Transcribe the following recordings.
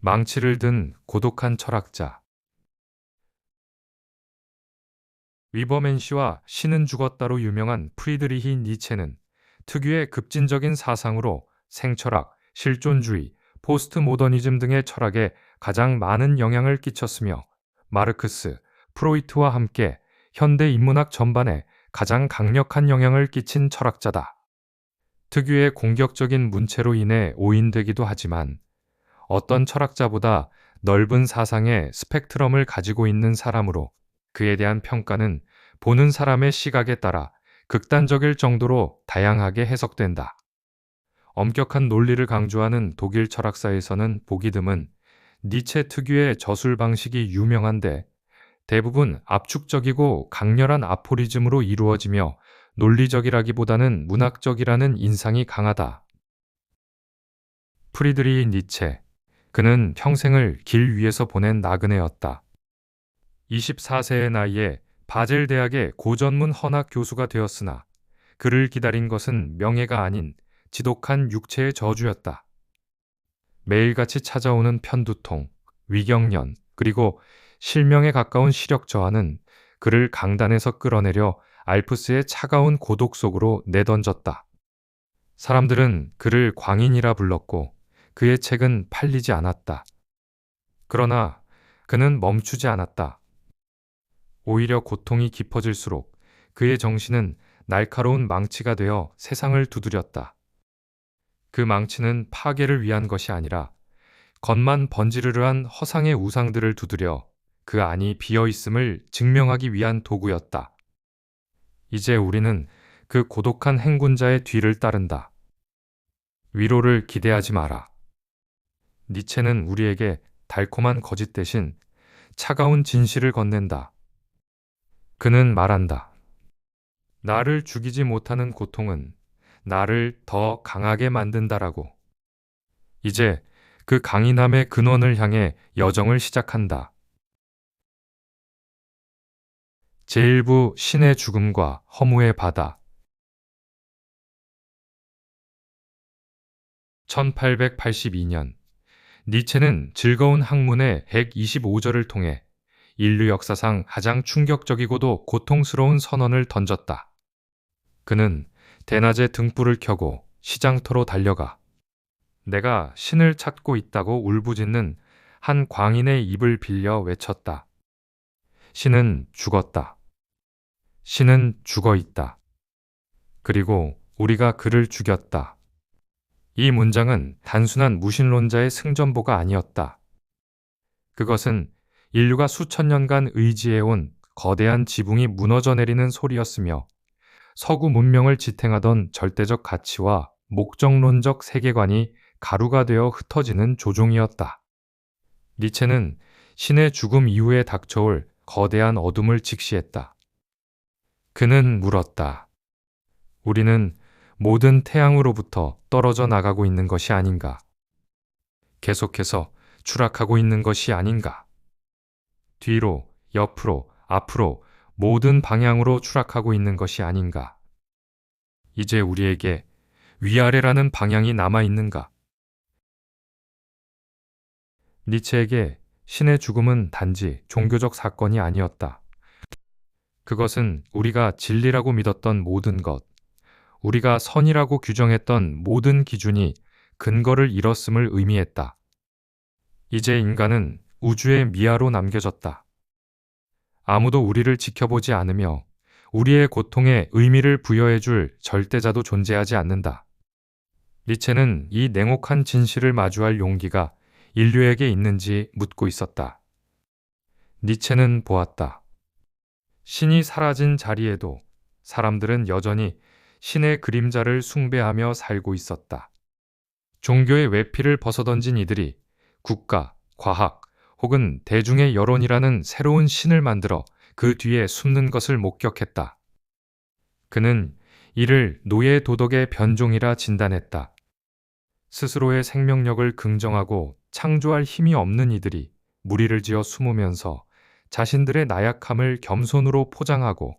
망치를 든 고독한 철학자. 위버맨 씨와 신은 죽었다로 유명한 프리드리히 니체는 특유의 급진적인 사상으로 생철학, 실존주의, 포스트 모더니즘 등의 철학에 가장 많은 영향을 끼쳤으며 마르크스, 프로이트와 함께 현대 인문학 전반에 가장 강력한 영향을 끼친 철학자다. 특유의 공격적인 문체로 인해 오인되기도 하지만 어떤 철학자보다 넓은 사상의 스펙트럼을 가지고 있는 사람으로 그에 대한 평가는 보는 사람의 시각에 따라 극단적일 정도로 다양하게 해석된다. 엄격한 논리를 강조하는 독일 철학사에서는 보기 드문 니체 특유의 저술 방식이 유명한데 대부분 압축적이고 강렬한 아포리즘으로 이루어지며 논리적이라기보다는 문학적이라는 인상이 강하다. 프리드리히 니체. 그는 평생을 길 위에서 보낸 나그네였다. 24세의 나이에 바젤 대학의 고전문 헌학 교수가 되었으나 그를 기다린 것은 명예가 아닌 지독한 육체의 저주였다. 매일같이 찾아오는 편두통, 위경련, 그리고 실명에 가까운 시력 저하는 그를 강단에서 끌어내려 알프스의 차가운 고독 속으로 내던졌다. 사람들은 그를 광인이라 불렀고 그의 책은 팔리지 않았다. 그러나 그는 멈추지 않았다. 오히려 고통이 깊어질수록 그의 정신은 날카로운 망치가 되어 세상을 두드렸다. 그 망치는 파괴를 위한 것이 아니라 겉만 번지르르한 허상의 우상들을 두드려 그 안이 비어 있음을 증명하기 위한 도구였다. 이제 우리는 그 고독한 행군자의 뒤를 따른다. 위로를 기대하지 마라. 니체는 우리에게 달콤한 거짓 대신 차가운 진실을 건넨다. 그는 말한다. 나를 죽이지 못하는 고통은 나를 더 강하게 만든다라고. 이제 그 강인함의 근원을 향해 여정을 시작한다. 제1부 신의 죽음과 허무의 바다 1882년 니체는 즐거운 학문의 125절을 통해 인류 역사상 가장 충격적이고도 고통스러운 선언을 던졌다. 그는 대낮에 등불을 켜고 시장터로 달려가 내가 신을 찾고 있다고 울부짖는 한 광인의 입을 빌려 외쳤다. 신은 죽었다. 신은 죽어 있다. 그리고 우리가 그를 죽였다. 이 문장은 단순한 무신론자의 승전보가 아니었다. 그것은 인류가 수천 년간 의지해온 거대한 지붕이 무너져 내리는 소리였으며 서구 문명을 지탱하던 절대적 가치와 목적론적 세계관이 가루가 되어 흩어지는 조종이었다. 니체는 신의 죽음 이후에 닥쳐올 거대한 어둠을 직시했다. 그는 물었다. 우리는 모든 태양으로부터 떨어져 나가고 있는 것이 아닌가? 계속해서 추락하고 있는 것이 아닌가? 뒤로, 옆으로, 앞으로 모든 방향으로 추락하고 있는 것이 아닌가? 이제 우리에게 위아래라는 방향이 남아 있는가? 니체에게 신의 죽음은 단지 종교적 사건이 아니었다. 그것은 우리가 진리라고 믿었던 모든 것, 우리가 선이라고 규정했던 모든 기준이 근거를 잃었음을 의미했다. 이제 인간은 우주의 미아로 남겨졌다. 아무도 우리를 지켜보지 않으며 우리의 고통에 의미를 부여해줄 절대자도 존재하지 않는다. 리체는 이 냉혹한 진실을 마주할 용기가 인류에게 있는지 묻고 있었다. 니체는 보았다. 신이 사라진 자리에도 사람들은 여전히 신의 그림자를 숭배하며 살고 있었다. 종교의 외피를 벗어던진 이들이 국가, 과학 혹은 대중의 여론이라는 새로운 신을 만들어 그 뒤에 숨는 것을 목격했다. 그는 이를 노예 도덕의 변종이라 진단했다. 스스로의 생명력을 긍정하고 창조할 힘이 없는 이들이 무리를 지어 숨으면서 자신들의 나약함을 겸손으로 포장하고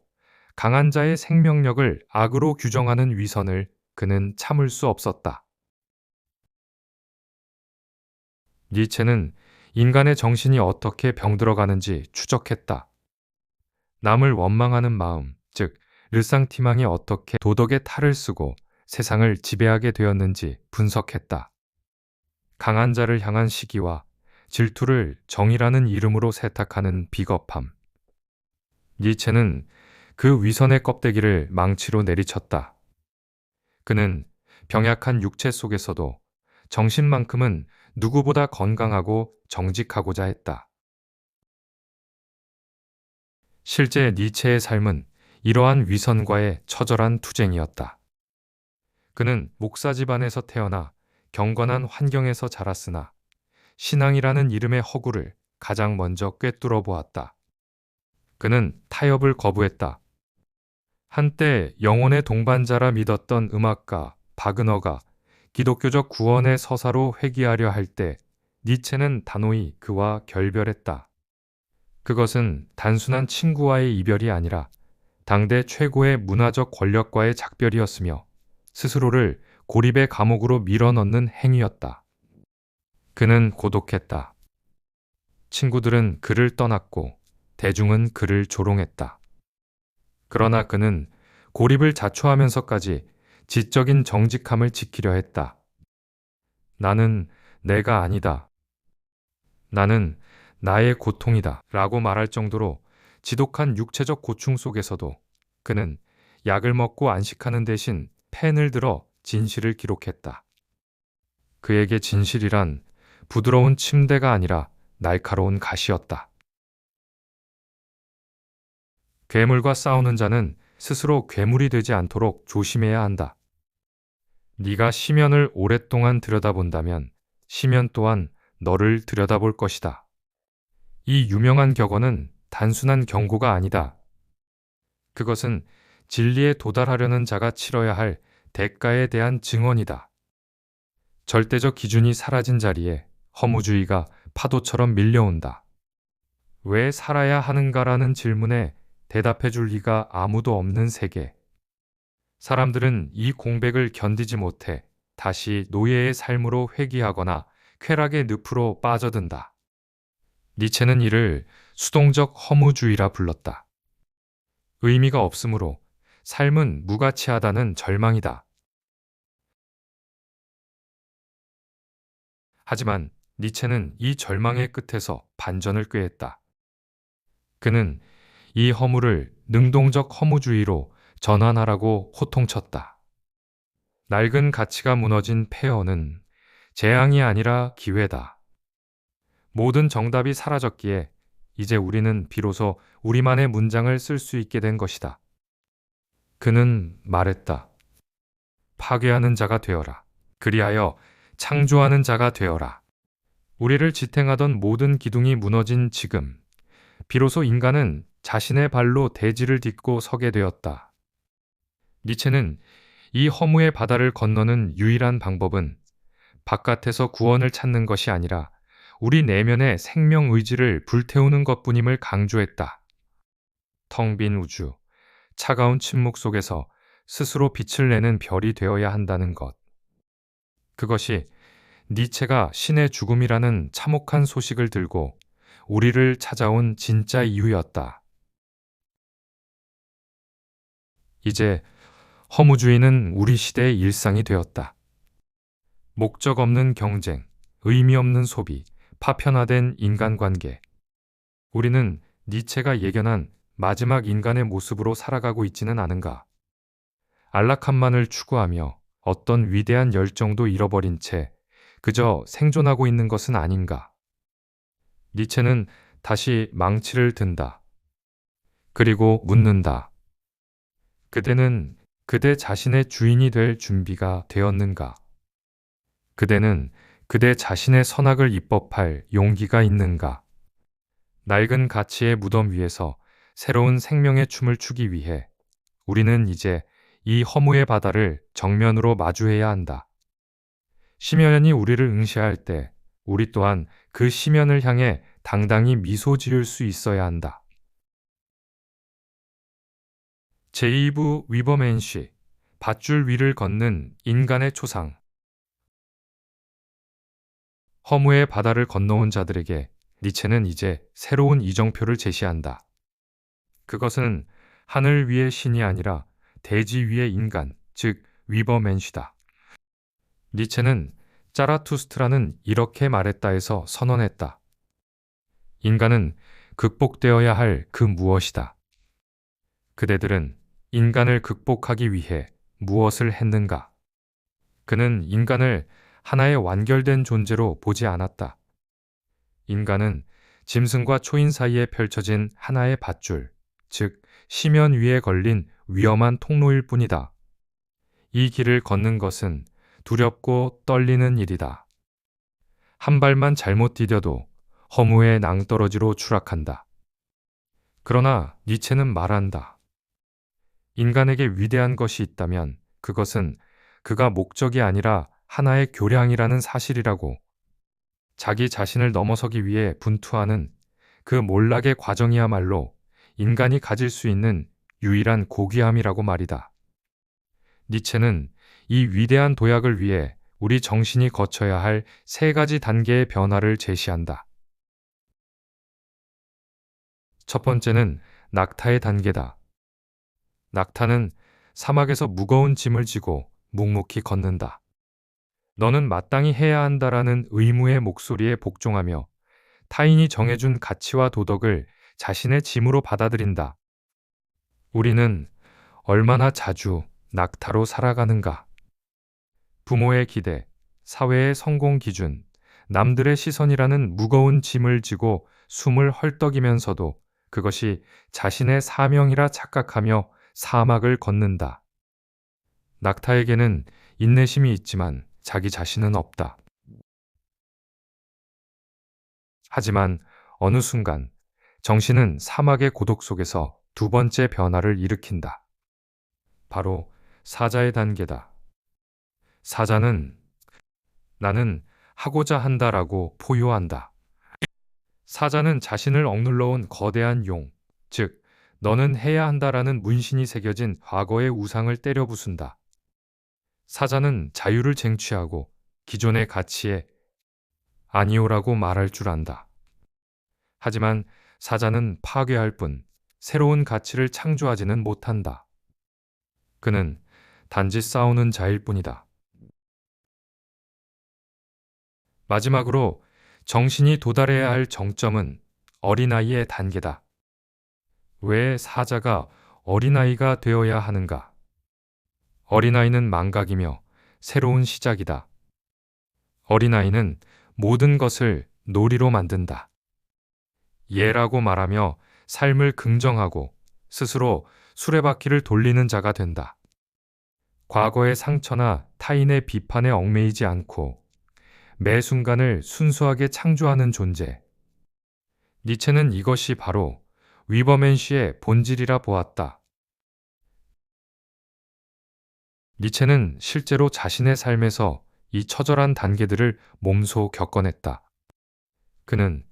강한 자의 생명력을 악으로 규정하는 위선을 그는 참을 수 없었다. 니체는 인간의 정신이 어떻게 병들어가는지 추적했다. 남을 원망하는 마음, 즉 르상티망이 어떻게 도덕의 탈을 쓰고 세상을 지배하게 되었는지 분석했다. 강한 자를 향한 시기와 질투를 정의라는 이름으로 세탁하는 비겁함. 니체는 그 위선의 껍데기를 망치로 내리쳤다. 그는 병약한 육체 속에서도 정신만큼은 누구보다 건강하고 정직하고자 했다. 실제 니체의 삶은 이러한 위선과의 처절한 투쟁이었다. 그는 목사 집안에서 태어나 경건한 환경에서 자랐으나 신앙이라는 이름의 허구를 가장 먼저 꿰뚫어 보았다. 그는 타협을 거부했다. 한때 영혼의 동반자라 믿었던 음악가 바그너가 기독교적 구원의 서사로 회귀하려 할 때 니체는 단호히 그와 결별했다. 그것은 단순한 친구와의 이별이 아니라 당대 최고의 문화적 권력과의 작별이었으며 스스로를 고립의 감옥으로 밀어넣는 행위였다. 그는 고독했다. 친구들은 그를 떠났고 대중은 그를 조롱했다. 그러나 그는 고립을 자초하면서까지 지적인 정직함을 지키려 했다. 나는 내가 아니다. 나는 나의 고통이다. 라고 말할 정도로 지독한 육체적 고충 속에서도 그는 약을 먹고 안식하는 대신 펜을 들어 진실을 기록했다. 그에게 진실이란 부드러운 침대가 아니라 날카로운 가시였다. 괴물과 싸우는 자는 스스로 괴물이 되지 않도록 조심해야 한다. 네가 시면을 오랫동안 들여다본다면 시면 또한 너를 들여다볼 것이다. 이 유명한 격언은 단순한 경고가 아니다. 그것은 진리에 도달하려는 자가 치러야 할 대가에 대한 증언이다. 절대적 기준이 사라진 자리에 허무주의가 파도처럼 밀려온다. 왜 살아야 하는가라는 질문에 대답해 줄 리가 아무도 없는 세계. 사람들은 이 공백을 견디지 못해 다시 노예의 삶으로 회귀하거나 쾌락의 늪으로 빠져든다. 니체는 이를 수동적 허무주의라 불렀다. 의미가 없으므로 삶은 무가치하다는 절망이다. 하지만 니체는 이 절망의 끝에서 반전을 꾀했다. 그는 이 허무를 능동적 허무주의로 전환하라고 호통쳤다. 낡은 가치가 무너진 폐허는 재앙이 아니라 기회다. 모든 정답이 사라졌기에 이제 우리는 비로소 우리만의 문장을 쓸 수 있게 된 것이다. 그는 말했다. 파괴하는 자가 되어라. 그리하여 창조하는 자가 되어라. 우리를 지탱하던 모든 기둥이 무너진 지금, 비로소 인간은 자신의 발로 대지를 딛고 서게 되었다. 니체는 이 허무의 바다를 건너는 유일한 방법은 바깥에서 구원을 찾는 것이 아니라 우리 내면의 생명 의지를 불태우는 것뿐임을 강조했다. 텅 빈 우주, 차가운 침묵 속에서 스스로 빛을 내는 별이 되어야 한다는 것. 그것이 니체가 신의 죽음이라는 참혹한 소식을 들고 우리를 찾아온 진짜 이유였다. 이제 허무주의는 우리 시대의 일상이 되었다. 목적 없는 경쟁, 의미 없는 소비, 파편화된 인간관계. 우리는 니체가 예견한 마지막 인간의 모습으로 살아가고 있지는 않은가. 안락함만을 추구하며 어떤 위대한 열정도 잃어버린 채 그저 생존하고 있는 것은 아닌가. 니체는 다시 망치를 든다. 그리고 묻는다. 그대는 그대 자신의 주인이 될 준비가 되었는가? 그대는 그대 자신의 선악을 입법할 용기가 있는가? 낡은 가치의 무덤 위에서 새로운 생명의 춤을 추기 위해 우리는 이제 이 허무의 바다를 정면으로 마주해야 한다. 심연이 우리를 응시할 때 우리 또한 그 심연을 향해 당당히 미소 지을 수 있어야 한다. 제2부 위버맨시 밧줄 위를 걷는 인간의 초상 허무의 바다를 건너온 자들에게 니체는 이제 새로운 이정표를 제시한다. 그것은 하늘 위의 신이 아니라 대지 위의 인간, 즉 위버맨시다. 니체는 짜라투스트라는 이렇게 말했다 해서 선언했다. 인간은 극복되어야 할 그 무엇이다. 그대들은 인간을 극복하기 위해 무엇을 했는가? 그는 인간을 하나의 완결된 존재로 보지 않았다. 인간은 짐승과 초인 사이에 펼쳐진 하나의 밧줄, 즉 시면 위에 걸린 위험한 통로일 뿐이다. 이 길을 걷는 것은 두렵고 떨리는 일이다. 한 발만 잘못 디뎌도 허무의 낭떠러지로 추락한다. 그러나 니체는 말한다. 인간에게 위대한 것이 있다면 그것은 그가 목적이 아니라 하나의 교량이라는 사실이라고 자기 자신을 넘어서기 위해 분투하는 그 몰락의 과정이야말로 인간이 가질 수 있는 유일한 고귀함이라고 말이다. 니체는 이 위대한 도약을 위해 우리 정신이 거쳐야 할 세 가지 단계의 변화를 제시한다. 첫 번째는 낙타의 단계다. 낙타는 사막에서 무거운 짐을 지고 묵묵히 걷는다. 너는 마땅히 해야 한다라는 의무의 목소리에 복종하며 타인이 정해준 가치와 도덕을 자신의 짐으로 받아들인다. 우리는 얼마나 자주 낙타로 살아가는가? 부모의 기대, 사회의 성공 기준, 남들의 시선이라는 무거운 짐을 지고 숨을 헐떡이면서도 그것이 자신의 사명이라 착각하며 사막을 걷는다. 낙타에게는 인내심이 있지만 자기 자신은 없다. 하지만 어느 순간 정신은 사막의 고독 속에서 두 번째 변화를 일으킨다. 바로 사자의 단계다. 사자는 나는 하고자 한다라고 포효한다. 사자는 자신을 억눌러온 거대한 용, 즉 너는 해야 한다라는 문신이 새겨진 과거의 우상을 때려 부순다. 사자는 자유를 쟁취하고 기존의 가치에 아니오라고 말할 줄 안다. 하지만 사자는 파괴할 뿐 새로운 가치를 창조하지는 못한다. 그는 단지 싸우는 자일 뿐이다. 마지막으로 정신이 도달해야 할 정점은 어린아이의 단계다. 왜 사자가 어린아이가 되어야 하는가? 어린아이는 망각이며 새로운 시작이다. 어린아이는 모든 것을 놀이로 만든다. 예라고 말하며 삶을 긍정하고 스스로 수레바퀴를 돌리는 자가 된다. 과거의 상처나 타인의 비판에 얽매이지 않고 매 순간을 순수하게 창조하는 존재. 니체는 이것이 바로 위버맨 씨의 본질이라 보았다. 니체는 실제로 자신의 삶에서 이 처절한 단계들을 몸소 겪어냈다. 그는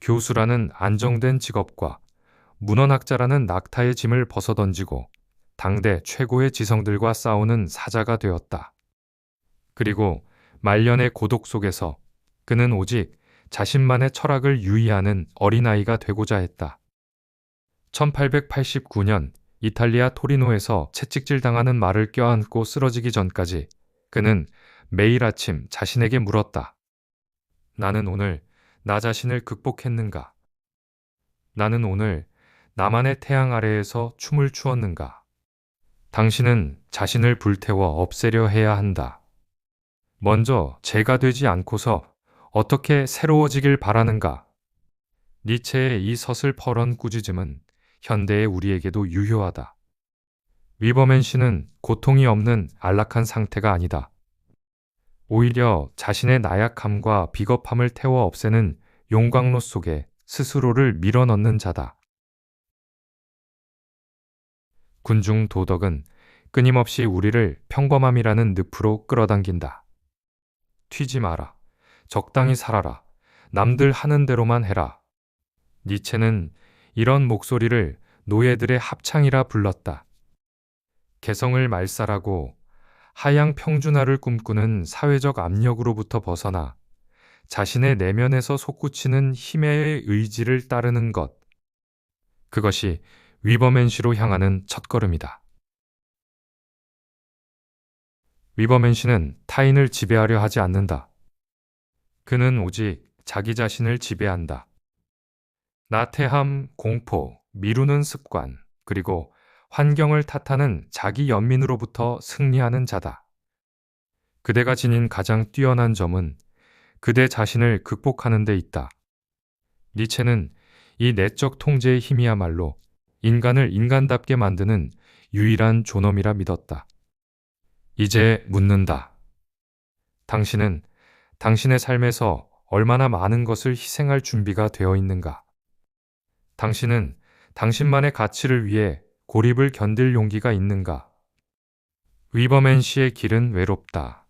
교수라는 안정된 직업과 문헌학자라는 낙타의 짐을 벗어던지고 당대 최고의 지성들과 싸우는 사자가 되었다. 그리고 말년의 고독 속에서 그는 오직 자신만의 철학을 유의하는 어린아이가 되고자 했다. 1889년 이탈리아 토리노에서 채찍질 당하는 말을 껴안고 쓰러지기 전까지 그는 매일 아침 자신에게 물었다. 나는 오늘 나 자신을 극복했는가? 나는 오늘 나만의 태양 아래에서 춤을 추었는가? 당신은 자신을 불태워 없애려 해야 한다. 먼저 제가 되지 않고서 어떻게 새로워지길 바라는가? 니체의 이 서슬퍼런 꾸짖음은 현대의 우리에게도 유효하다. 위버맨 씨는 고통이 없는 안락한 상태가 아니다. 오히려 자신의 나약함과 비겁함을 태워 없애는 용광로 속에 스스로를 밀어넣는 자다. 군중 도덕은 끊임없이 우리를 평범함이라는 늪으로 끌어당긴다. 튀지 마라. 적당히 살아라. 남들 하는 대로만 해라. 니체는 이런 목소리를 노예들의 합창이라 불렀다. 개성을 말살하고 하향 평준화를 꿈꾸는 사회적 압력으로부터 벗어나 자신의 내면에서 솟구치는 힘의 의지를 따르는 것. 그것이 위버맨시로 향하는 첫걸음이다. 위버맨시는 타인을 지배하려 하지 않는다. 그는 오직 자기 자신을 지배한다. 나태함, 공포, 미루는 습관, 그리고 환경을 탓하는 자기 연민으로부터 승리하는 자다. 그대가 지닌 가장 뛰어난 점은 그대 자신을 극복하는 데 있다. 니체는 이 내적 통제의 힘이야말로 인간을 인간답게 만드는 유일한 존엄이라 믿었다. 이제 묻는다. 당신은 당신의 삶에서 얼마나 많은 것을 희생할 준비가 되어 있는가? 당신은 당신만의 가치를 위해 고립을 견딜 용기가 있는가? 위버맨 씨의 길은 외롭다.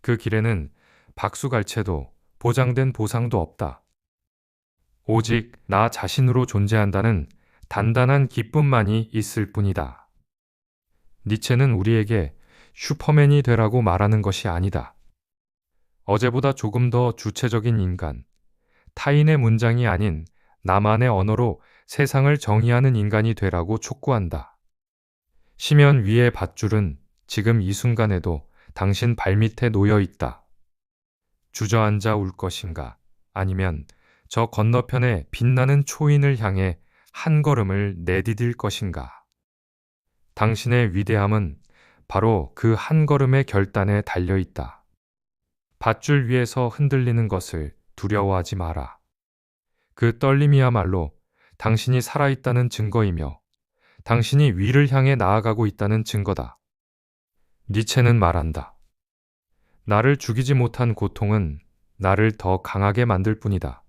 그 길에는 박수갈채도 보장된 보상도 없다. 오직 나 자신으로 존재한다는 단단한 기쁨만이 있을 뿐이다. 니체는 우리에게 슈퍼맨이 되라고 말하는 것이 아니다. 어제보다 조금 더 주체적인 인간, 타인의 문장이 아닌 나만의 언어로 세상을 정의하는 인간이 되라고 촉구한다. 심연 위의 밧줄은 지금 이 순간에도 당신 발밑에 놓여 있다. 주저앉아 울 것인가? 아니면 저 건너편의 빛나는 초인을 향해 한 걸음을 내디딜 것인가? 당신의 위대함은 바로 그 한 걸음의 결단에 달려 있다. 밧줄 위에서 흔들리는 것을 두려워하지 마라. 그 떨림이야말로 당신이 살아있다는 증거이며 당신이 위를 향해 나아가고 있다는 증거다. 니체는 말한다. 나를 죽이지 못한 고통은 나를 더 강하게 만들 뿐이다.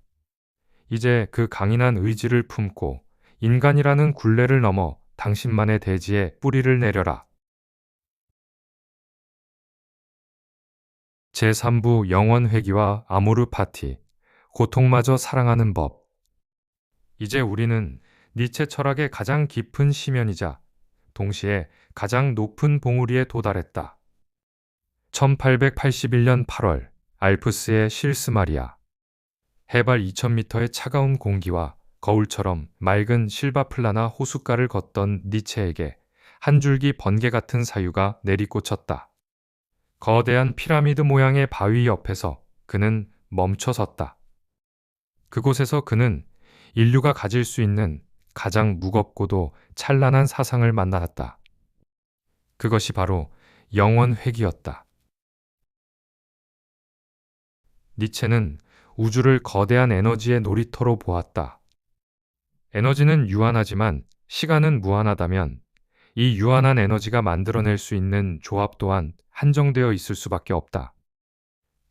이제 그 강인한 의지를 품고 인간이라는 굴레를 넘어 당신만의 대지에 뿌리를 내려라. 제3부 영원회귀와 아모르 파티, 고통마저 사랑하는 법. 이제 우리는 니체 철학의 가장 깊은 시면이자 동시에 가장 높은 봉우리에 도달했다. 1881년 8월 알프스의 실스마리아. 해발 2000m의 차가운 공기와 거울처럼 맑은 실바플라나 호숫가를 걷던 니체에게 한 줄기 번개 같은 사유가 내리꽂혔다. 거대한 피라미드 모양의 바위 옆에서 그는 멈춰 섰다. 그곳에서 그는 인류가 가질 수 있는 가장 무겁고도 찬란한 사상을 만나았다. 그것이 바로 영원 회귀였다. 니체는 우주를 거대한 에너지의 놀이터로 보았다. 에너지는 유한하지만 시간은 무한하다면 이 유한한 에너지가 만들어낼 수 있는 조합 또한 한정되어 있을 수밖에 없다.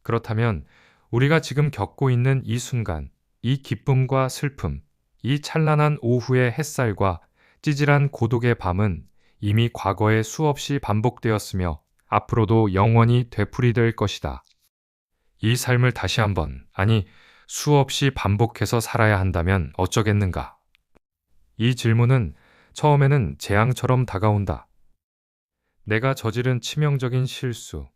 그렇다면 우리가 지금 겪고 있는 이 순간, 이 기쁨과 슬픔, 이 찬란한 오후의 햇살과 찌질한 고독의 밤은 이미 과거에 수없이 반복되었으며 앞으로도 영원히 되풀이될 것이다. 이 삶을 다시 한번, 아니, 수없이 반복해서 살아야 한다면 어쩌겠는가? 이 질문은 처음에는 재앙처럼 다가온다. 내가 저지른 치명적인 실수,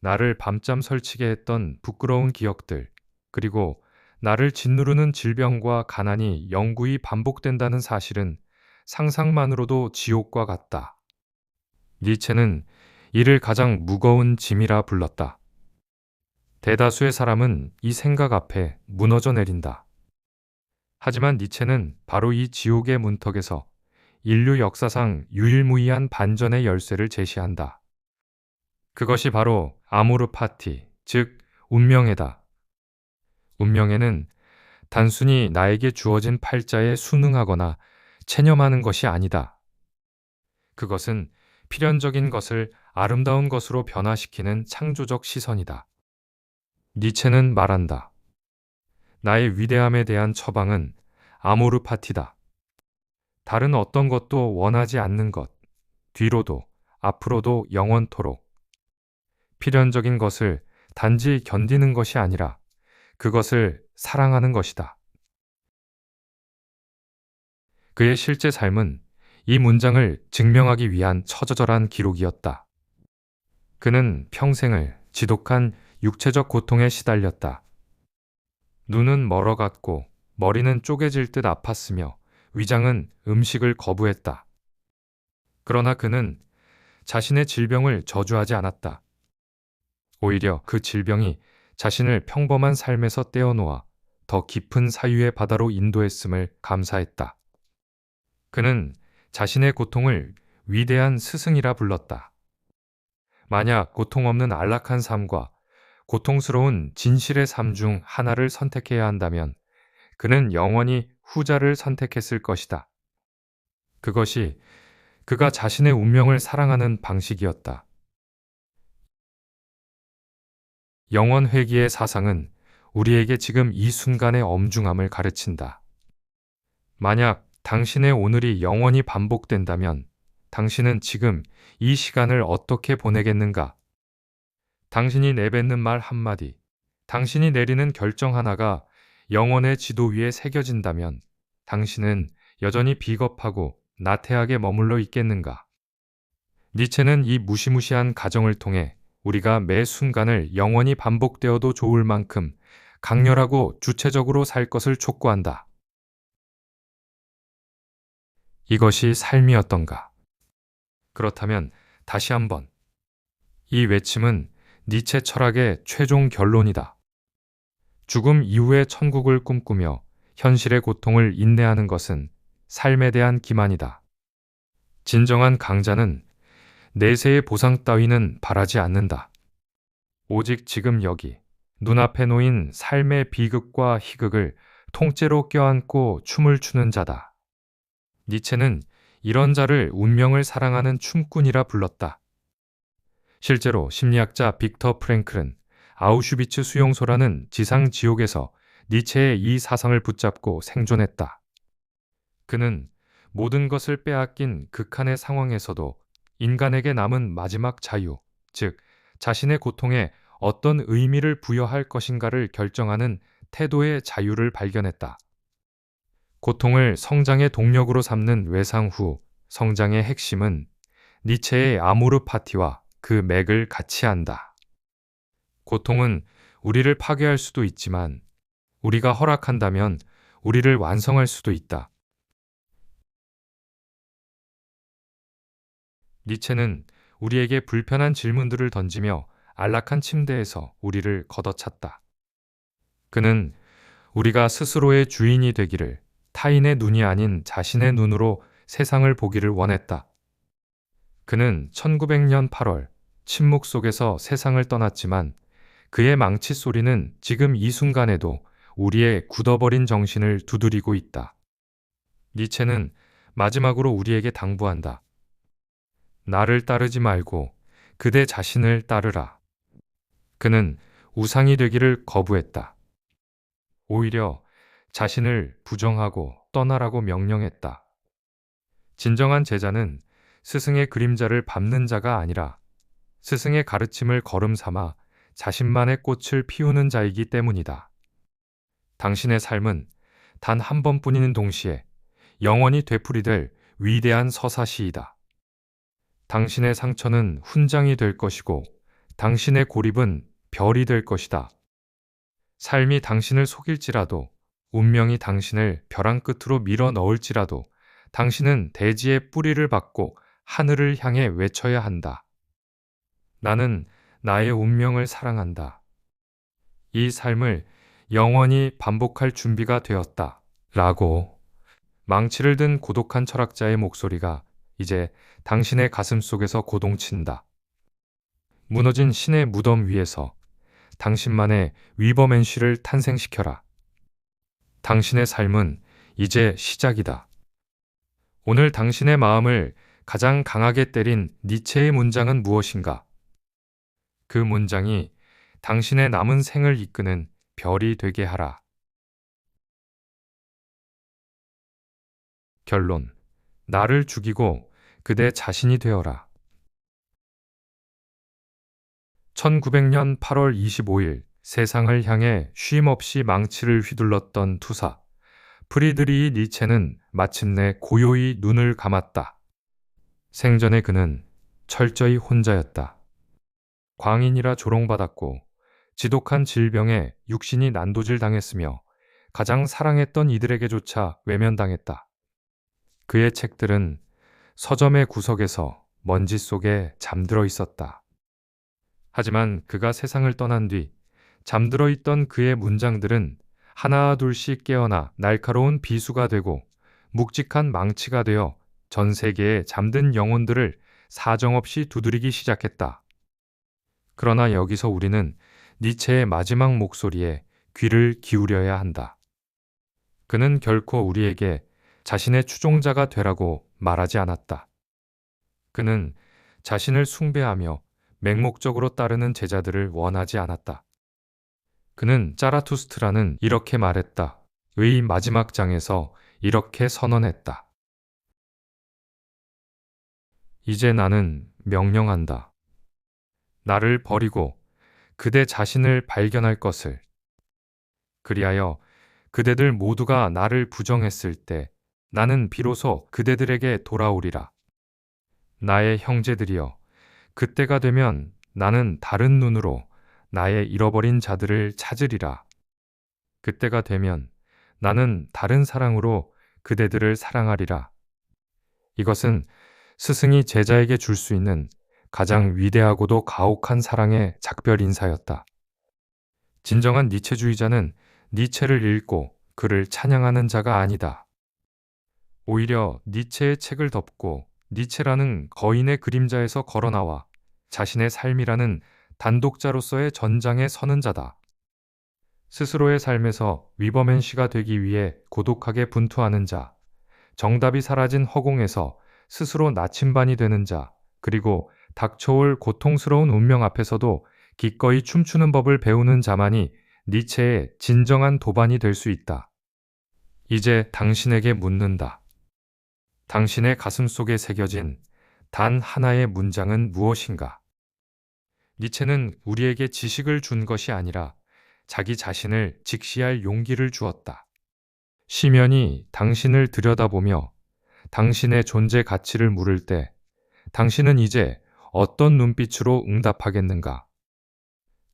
나를 밤잠 설치게 했던 부끄러운 기억들, 그리고 나를 짓누르는 질병과 가난이 영구히 반복된다는 사실은 상상만으로도 지옥과 같다. 니체는 이를 가장 무거운 짐이라 불렀다. 대다수의 사람은 이 생각 앞에 무너져 내린다. 하지만 니체는 바로 이 지옥의 문턱에서 인류 역사상 유일무이한 반전의 열쇠를 제시한다. 그것이 바로 아모르 파티, 즉 운명회다. 운명에는 단순히 나에게 주어진 팔자에 순응하거나 체념하는 것이 아니다. 그것은 필연적인 것을 아름다운 것으로 변화시키는 창조적 시선이다. 니체는 말한다. 나의 위대함에 대한 처방은 아모르 파티다. 다른 어떤 것도 원하지 않는 것, 뒤로도 앞으로도 영원토록. 필연적인 것을 단지 견디는 것이 아니라 그것을 사랑하는 것이다. 그의 실제 삶은 이 문장을 증명하기 위한 처저절한 기록이었다. 그는 평생을 지독한 육체적 고통에 시달렸다. 눈은 멀어갔고 머리는 쪼개질 듯 아팠으며 위장은 음식을 거부했다. 그러나 그는 자신의 질병을 저주하지 않았다. 오히려 그 질병이 자신을 평범한 삶에서 떼어놓아 더 깊은 사유의 바다로 인도했음을 감사했다. 그는 자신의 고통을 위대한 스승이라 불렀다. 만약 고통 없는 안락한 삶과 고통스러운 진실의 삶 중 하나를 선택해야 한다면 그는 영원히 후자를 선택했을 것이다. 그것이 그가 자신의 운명을 사랑하는 방식이었다. 영원 회귀의 사상은 우리에게 지금 이 순간의 엄중함을 가르친다. 만약 당신의 오늘이 영원히 반복된다면 당신은 지금 이 시간을 어떻게 보내겠는가? 당신이 내뱉는 말 한마디, 당신이 내리는 결정 하나가 영원의 지도 위에 새겨진다면 당신은 여전히 비겁하고 나태하게 머물러 있겠는가? 니체는 이 무시무시한 가정을 통해 우리가 매 순간을 영원히 반복되어도 좋을 만큼 강렬하고 주체적으로 살 것을 촉구한다. 이것이 삶이었던가? 그렇다면 다시 한번 이 외침은 니체 철학의 최종 결론이다. 죽음 이후의 천국을 꿈꾸며 현실의 고통을 인내하는 것은 삶에 대한 기만이다. 진정한 강자는 내세의 보상 따위는 바라지 않는다. 오직 지금 여기 눈앞에 놓인 삶의 비극과 희극을 통째로 껴안고 춤을 추는 자다. 니체는 이런 자를 운명을 사랑하는 춤꾼이라 불렀다. 실제로 심리학자 빅터 프랭클은 아우슈비츠 수용소라는 지상 지옥에서 니체의 이 사상을 붙잡고 생존했다. 그는 모든 것을 빼앗긴 극한의 상황에서도 인간에게 남은 마지막 자유, 즉 자신의 고통에 어떤 의미를 부여할 것인가를 결정하는 태도의 자유를 발견했다. 고통을 성장의 동력으로 삼는 외상 후 성장의 핵심은 니체의 아모르 파티와 그 맥을 같이 한다. 고통은 우리를 파괴할 수도 있지만 우리가 허락한다면 우리를 완성할 수도 있다. 니체는 우리에게 불편한 질문들을 던지며 안락한 침대에서 우리를 걷어찼다. 그는 우리가 스스로의 주인이 되기를 타인의 눈이 아닌 자신의 눈으로 세상을 보기를 원했다. 그는 1900년 8월 침묵 속에서 세상을 떠났지만 그의 망치 소리는 지금 이 순간에도 우리의 굳어버린 정신을 두드리고 있다. 니체는 마지막으로 우리에게 당부한다. 나를 따르지 말고 그대 자신을 따르라. 그는 우상이 되기를 거부했다. 오히려 자신을 부정하고 떠나라고 명령했다. 진정한 제자는 스승의 그림자를 밟는 자가 아니라 스승의 가르침을 걸음 삼아 자신만의 꽃을 피우는 자이기 때문이다. 당신의 삶은 단 한 번뿐인 동시에 영원히 되풀이될 위대한 서사시이다. 당신의 상처는 훈장이 될 것이고 당신의 고립은 별이 될 것이다. 삶이 당신을 속일지라도 운명이 당신을 벼랑 끝으로 밀어 넣을지라도 당신은 대지의 뿌리를 받고 하늘을 향해 외쳐야 한다. 나는 나의 운명을 사랑한다. 이 삶을 영원히 반복할 준비가 되었다. 라고 망치를 든 고독한 철학자의 목소리가 이제 당신의 가슴 속에서 고동친다. 무너진 신의 무덤 위에서 당신만의 위버맨쉬를 탄생시켜라. 당신의 삶은 이제 시작이다. 오늘 당신의 마음을 가장 강하게 때린 니체의 문장은 무엇인가? 그 문장이 당신의 남은 생을 이끄는 별이 되게 하라. 결론. 나를 죽이고 그대 자신이 되어라. 1900년 8월 25일 세상을 향해 쉼없이 망치를 휘둘렀던 투사 프리드리히 니체는 마침내 고요히 눈을 감았다. 생전에 그는 철저히 혼자였다. 광인이라 조롱받았고 지독한 질병에 육신이 난도질 당했으며 가장 사랑했던 이들에게조차 외면당했다. 그의 책들은 서점의 구석에서 먼지 속에 잠들어 있었다. 하지만 그가 세상을 떠난 뒤 잠들어 있던 그의 문장들은 하나 둘씩 깨어나 날카로운 비수가 되고 묵직한 망치가 되어 전 세계의 잠든 영혼들을 사정없이 두드리기 시작했다. 그러나 여기서 우리는 니체의 마지막 목소리에 귀를 기울여야 한다. 그는 결코 우리에게 자신의 추종자가 되라고 말하지 않았다. 그는 자신을 숭배하며 맹목적으로 따르는 제자들을 원하지 않았다. 그는 짜라투스트라는 이렇게 말했다. 의 마지막 장에서 이렇게 선언했다. 이제 나는 명령한다. 나를 버리고 그대 자신을 발견할 것을. 그리하여 그대들 모두가 나를 부정했을 때 나는 비로소 그대들에게 돌아오리라. 나의 형제들이여, 그때가 되면 나는 다른 눈으로 나의 잃어버린 자들을 찾으리라. 그때가 되면 나는 다른 사랑으로 그대들을 사랑하리라. 이것은 스승이 제자에게 줄 수 있는 가장 위대하고도 가혹한 사랑의 작별 인사였다. 진정한 니체주의자는 니체를 읽고 그를 찬양하는 자가 아니다. 오히려 니체의 책을 덮고 니체라는 거인의 그림자에서 걸어 나와 자신의 삶이라는 단독자로서의 전장에 서는 자다. 스스로의 삶에서 위버맨 씨가 되기 위해 고독하게 분투하는 자, 정답이 사라진 허공에서 스스로 나침반이 되는 자, 그리고 닥쳐올 고통스러운 운명 앞에서도 기꺼이 춤추는 법을 배우는 자만이 니체의 진정한 도반이 될 수 있다. 이제 당신에게 묻는다. 당신의 가슴 속에 새겨진 단 하나의 문장은 무엇인가? 니체는 우리에게 지식을 준 것이 아니라 자기 자신을 직시할 용기를 주었다. 시면이 당신을 들여다보며 당신의 존재 가치를 물을 때 당신은 이제 어떤 눈빛으로 응답하겠는가?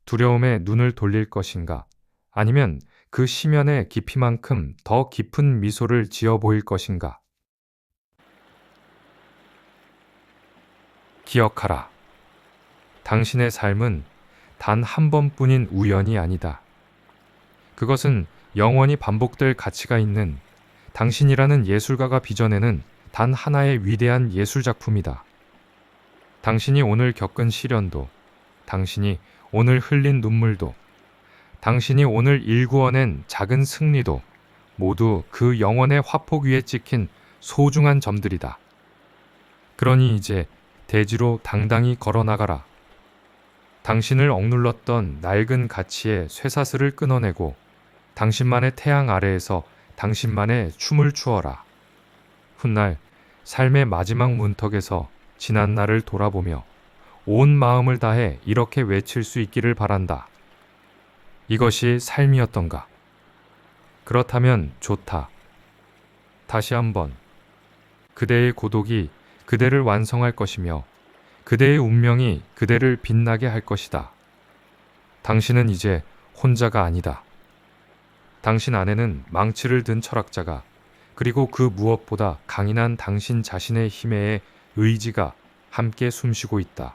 두려움에 눈을 돌릴 것인가? 아니면 그 시면의 깊이만큼 더 깊은 미소를 지어 보일 것인가? 기억하라. 당신의 삶은 단 한 번뿐인 우연이 아니다. 그것은 영원히 반복될 가치가 있는 당신이라는 예술가가 빚어내는 단 하나의 위대한 예술 작품이다. 당신이 오늘 겪은 시련도, 당신이 오늘 흘린 눈물도, 당신이 오늘 일구어낸 작은 승리도 모두 그 영원의 화폭 위에 찍힌 소중한 점들이다. 그러니 이제 대지로 당당히 걸어 나가라. 당신을 억눌렀던 낡은 가치의 쇠사슬을 끊어내고 당신만의 태양 아래에서 당신만의 춤을 추어라. 훗날 삶의 마지막 문턱에서 지난 날을 돌아보며 온 마음을 다해 이렇게 외칠 수 있기를 바란다. 이것이 삶이었던가? 그렇다면 좋다. 다시 한번. 그대의 고독이 그대를 완성할 것이며 그대의 운명이 그대를 빛나게 할 것이다. 당신은 이제 혼자가 아니다. 당신 안에는 망치를 든 철학자가 그리고 그 무엇보다 강인한 당신 자신의 힘에 의지가 함께 숨쉬고 있다.